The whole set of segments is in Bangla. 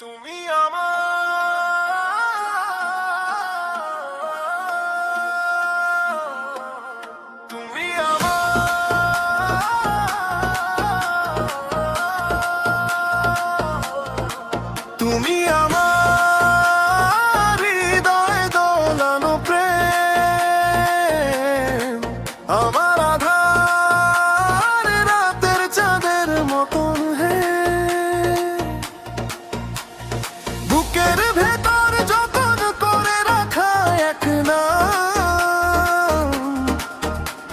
তুমি আমার তুমি তুমি আমার হৃদয় দোলানো প্রেম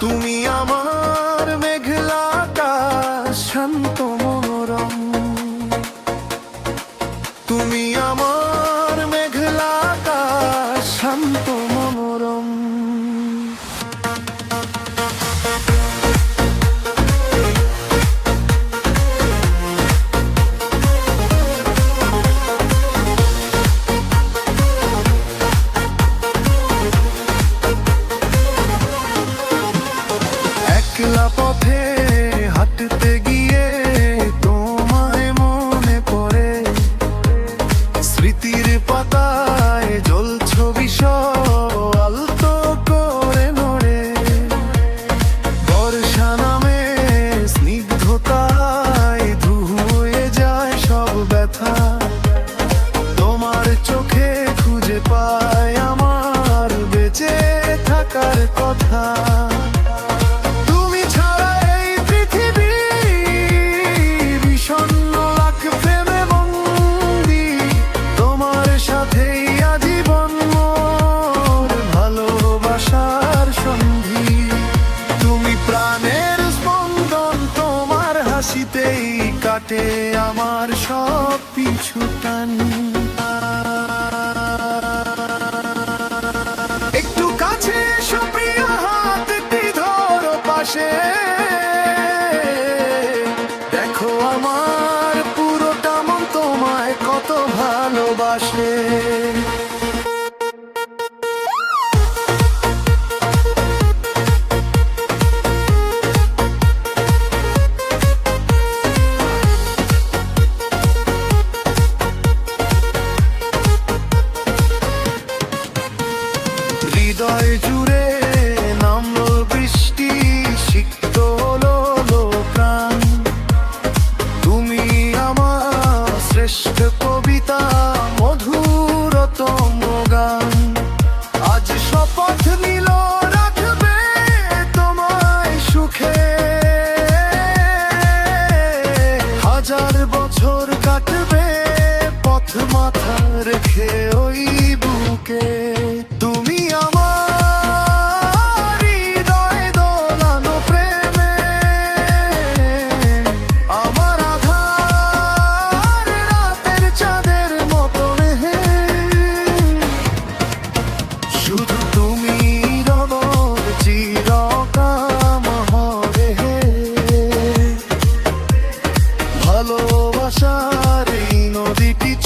তুমি আমার মেঘলা শান্ত মনোরম। তুমি আমার একলা পথে হাঁটতে গিয়ে তোমায় মনে পড়ে স্মৃতির পাতায় জল ছবি আলতো করে নড়ে বর্ষা নামে স্নিগ্ধতায় ধুয়ে যায় সব ব্যথা তোমার চোখে খুঁজে পায় আমার বেঁচে থাকার কথা। হাসিতেই কাটে আমার সব পিছু টান। একটু কাছে সুপ্রিয় হাত হাতটি ধরো পাশে। দেখো আমার হৃদয় জুড়ে নামলো বৃষ্টি সিক্ত হলো লো প্রাণ তুমি আমার শ্রেষ্ঠ কবিতা, মধুরতম গান। আজ শপথ নিল, রাখবে তোমায় সুখে। হাজার বছর কাটবে পথ মাথা রেখে ওই বুকে। তুমি আমার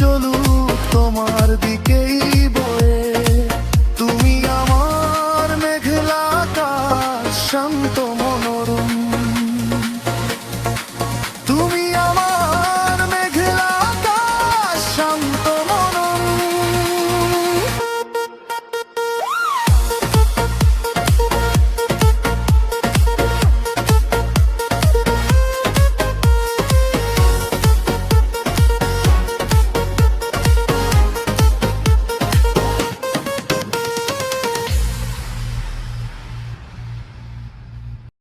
চলু তোমার দিকেই বয়ে। তুমি আমার মেঘলা শান্ত মনোরম